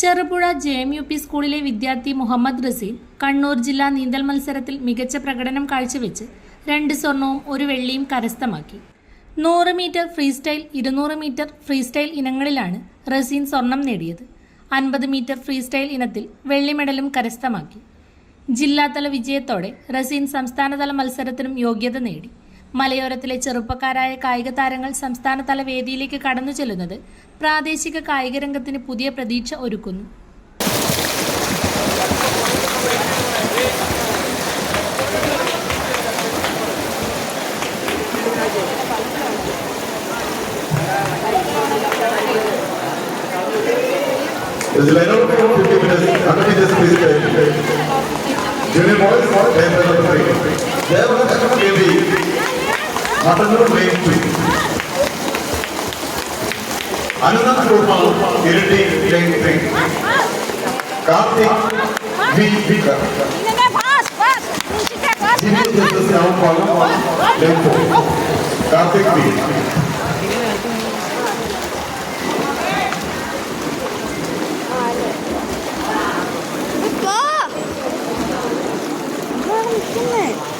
Cherupuzha J M U P സ്കൂളിലെ വിദ്യാർത്ഥി മുഹമ്മദ് റസീൽ കണ്ണൂർ ജില്ലാ നീന്തൽ മത്സരത്തിൽ മികച്ച പ്രകടനം കാഴ്ചവെച്ച് രണ്ട് സ്വർണവും ഒരു വെള്ളിയും കരസ്ഥമാക്കി. നൂറ് മീറ്റർ ഫ്രീ സ്റ്റൈൽ ഇരുന്നൂറ് മീറ്റർ ഫ്രീ സ്റ്റൈൽ ഇനങ്ങളിലാണ് റസീൻ സ്വർണം നേടിയത്. അൻപത് മീറ്റർ ഫ്രീ സ്റ്റൈൽ ഇനത്തിൽ വെള്ളി മെഡലും കരസ്ഥമാക്കി. ജില്ലാതല വിജയത്തോടെ റസീൻ സംസ്ഥാനതല മത്സരത്തിനും യോഗ്യത നേടി. മലയോരത്തിലെ ചെറുപ്പക്കാരായ കായിക താരങ്ങൾ സംസ്ഥാനതല വേദിയിലേക്ക് കടന്നു ചെല്ലുന്നത് പ്രാദേശിക കായിക രംഗത്തിന് പുതിയ പ്രതീക്ഷ ഒരുക്കുന്നു There's a line of 50 meters, 100 meters freestyle. Junior boys, they have number three. Mutton వేపు అనంత గోపాల్ ఇరటి లెంగ్తి కార్తీక్ వి వికర్ జీవిత శ్రావం పాలం లెంపు కార్తీక్ వి Come on.